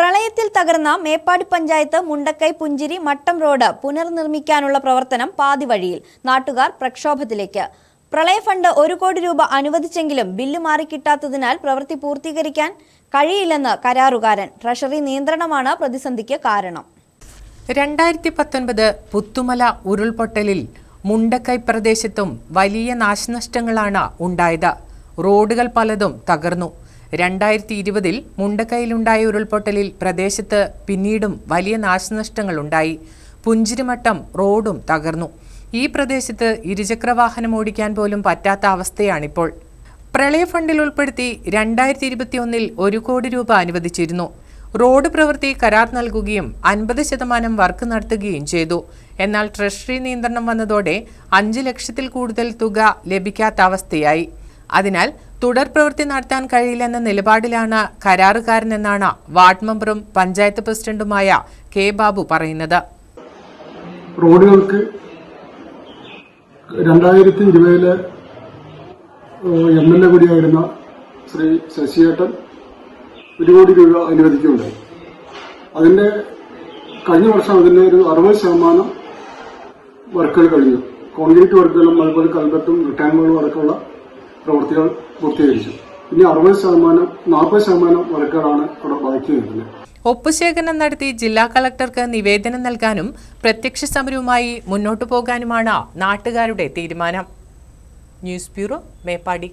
പ്രളയത്തിൽ തകർന്ന മേപ്പാടി പഞ്ചായത്ത് മുണ്ടക്കൈ പുഞ്ചിരി മട്ടം റോഡ് പുനർനിർമ്മിക്കാനുള്ള പ്രവർത്തനം പാതിവഴിയിൽ നാട്ടുകാർ പ്രക്ഷോഭത്തിലേക്ക്. പ്രളയ ഫണ്ട് ഒരു കോടി രൂപ അനുവദിച്ചെങ്കിലും ബില്ല് മാറിക്കിട്ടാത്തതിനാൽ പ്രവൃത്തി പൂർത്തീകരിക്കാൻ കഴിയില്ലെന്ന് കരാറുകാരൻ. ട്രഷറി നിയന്ത്രണമാണ് പ്രതിസന്ധിക്ക് കാരണം. രണ്ടായിരത്തി പത്തൊൻപത് പുത്തുമല ഉരുൾപൊട്ടലിൽ മുണ്ടക്കൈ പ്രദേശത്തും വലിയ നാശനഷ്ടങ്ങളാണ് ഉണ്ടായത്. റോഡുകൾ പലതും തകർന്നു. രണ്ടായിരത്തി ഇരുപതിൽ മുണ്ടക്കൈയിലുണ്ടായ ഉരുൾപൊട്ടലിൽ പ്രദേശത്ത് പിന്നീടും വലിയ നാശനഷ്ടങ്ങളുണ്ടായി. പുഞ്ചിരിമട്ടം റോഡും തകർന്നു. ഈ പ്രദേശത്ത് ഇരുചക്രവാഹനം ഓടിക്കാൻ പോലും പറ്റാത്ത അവസ്ഥയാണിപ്പോൾ. പ്രളയ ഫണ്ടിൽ ഉൾപ്പെടുത്തി രണ്ടായിരത്തി ഇരുപത്തിയൊന്നിൽ ഒരു കോടി രൂപ അനുവദിച്ചിരുന്നു. റോഡ് പ്രവൃത്തി കരാർ നൽകുകയും അൻപത് ശതമാനം വർക്ക് നടത്തുകയും ചെയ്തു. എന്നാൽ ട്രഷറി നിയന്ത്രണം വന്നതോടെ അഞ്ച് ലക്ഷത്തിൽ കൂടുതൽ തുക ലഭിക്കാത്ത അവസ്ഥയായി. അതിനാൽ തുടർ പ്രവൃത്തി നടത്താൻ കഴിയില്ലെന്ന നിലപാടിലാണ് കരാറുകാരനെന്നാണ് വാർഡ് മെമ്പറും പഞ്ചായത്ത് പ്രസിഡന്റുമായ കെ ബാബു പറയുന്നത്. റോഡുകൾക്ക് രണ്ടായിരത്തി ഇരുപതിലെ എം എൽ എ കൂടിയായിരുന്ന ശ്രീ ശശിയേട്ടൻ ഒരു കോടി രൂപ അനുവദിക്കുകയുണ്ടായി. അതിന്റെ കഴിഞ്ഞ വർഷം അതിന്റെ ഒരു അറുപത് ശതമാനം വർക്കുകൾ കഴിഞ്ഞു. കോൺക്രീറ്റ് വർക്കുകളും അതുപോലെ കൽബത്തും റിട്ടേണുകളും അടക്കമുള്ള പ്രവൃത്തികൾ പൂർത്തീകരിച്ചു. പിന്നെ അറുപത് ശതമാനം നാൽപ്പത് ശതമാനം വർക്കുകളാണ് അവിടെ ബാക്കി നിൽക്കുന്നത് ഒപ്പുശേഖരണം നടത്തി ജില്ലാ കളക്ടർക്ക് നിവേദനം നൽകാനും പ്രത്യക്ഷ സമരവുമായി മുന്നോട്ടു പോകാനുമാണ് നാട്ടുകാരുടെ തീരുമാനം. News bureau Meppadi.